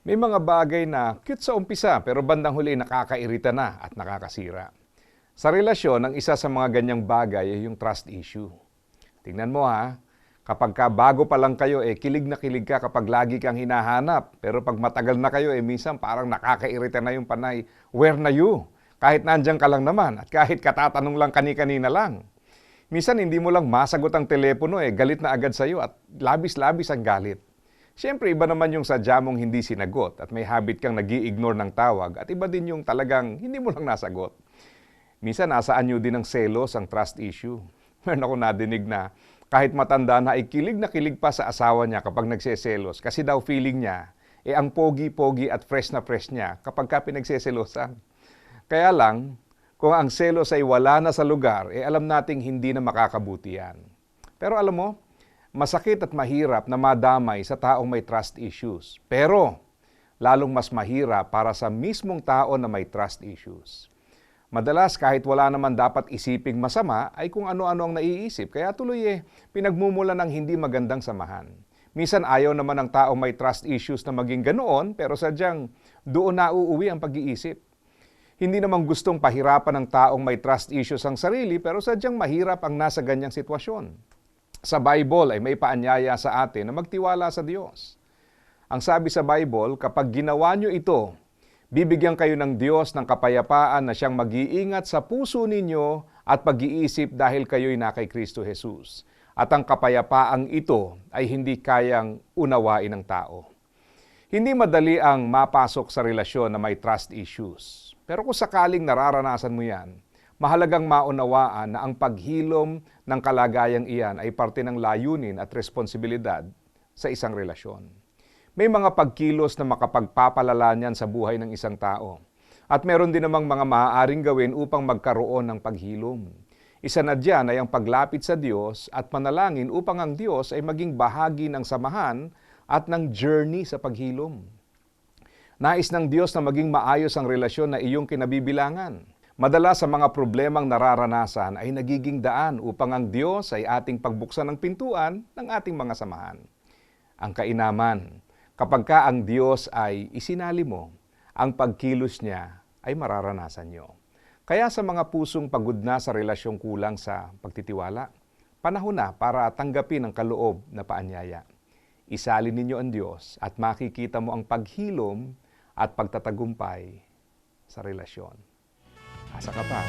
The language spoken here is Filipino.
May mga bagay na cute sa umpisa pero bandang huli nakakairita na at nakakasira. Sa relasyon, ang isa sa mga ganyang bagay ay yung trust issue. Tingnan mo ha, kapag ka bago pa lang kayo, eh kilig na kilig ka kapag lagi kang hinahanap. Pero pag matagal na kayo, eh minsan parang nakakairita na yung panay, where na you? Kahit nandyan ka lang naman at kahit katatanong lang kani-kanina lang. Minsan hindi mo lang masagot ang telepono eh, galit na agad sa'yo at labis-labis ang galit. Siyempre, iba naman yung sadya mong hindi sinagot at may habit kang nag ignore ng tawag at iba din yung talagang hindi mo lang nasagot. Minsan, nasa anyo din ng selos ang trust issue. Meron ako nadinig na kahit matanda na ay kilig na kilig pa sa asawa niya kapag nagseselos kasi daw feeling niya, eh ang pogi-pogi at fresh na fresh niya kapag ka pinagseselosan. Kaya lang, kung ang selos ay wala na sa lugar, eh alam nating hindi na makakabuti yan. Pero alam mo, masakit at mahirap na madamay sa taong may trust issues. Pero, lalong mas mahirap para sa mismong tao na may trust issues. Madalas kahit wala naman dapat isiping masama ay kung ano-ano ang naiisip. Kaya tuloy eh, pinagmumula ng hindi magandang samahan. Minsan ayaw naman ng taong may trust issues na maging ganoon pero sadyang doon na uuwi ang pag-iisip. Hindi naman gustong pahirapan ng taong may trust issues ang sarili pero sadyang mahirap ang nasa ganyang sitwasyon sa Bible ay may paanyaya sa atin na magtiwala sa Diyos. Ang sabi sa Bible, kapag ginawa nyo ito, bibigyan kayo ng Diyos ng kapayapaan na siyang mag-iingat sa puso ninyo at pag-iisip dahil kayo'y na kay Kristo Jesus. At ang kapayapaang ito ay hindi kayang unawain ng tao. Hindi madali ang mapasok sa relasyon na may trust issues. Pero kung sakaling nararanasan mo yan, mahalagang maunawaan na ang paghilom ng kalagayang iyan ay parte ng layunin at responsibilidad sa isang relasyon. May mga pagkilos na makapagpapalala niyan sa buhay ng isang tao. At meron din namang mga maaaring gawin upang magkaroon ng paghilom. Isa na diyan ay ang paglapit sa Diyos at manalangin upang ang Diyos ay maging bahagi ng samahan at ng journey sa paghilom. Nais ng Diyos na maging maayos ang relasyon na iyong kinabibilangan. Madalas sa mga problemang nararanasan ay nagiging daan upang ang Diyos ay ating pagbuksan ng pintuan ng ating mga samahan. Ang kainaman, kapag ka ang Diyos ay isinali mo, ang pagkilos niya ay mararanasan nyo. Kaya sa mga pusong pagod na sa relasyong kulang sa pagtitiwala, panahon na para tanggapin ang kaloob na paanyaya. Isalin ninyo ang Diyos at makikita mo ang paghilom at pagtatagumpay sa relasyon. Asa ka pa?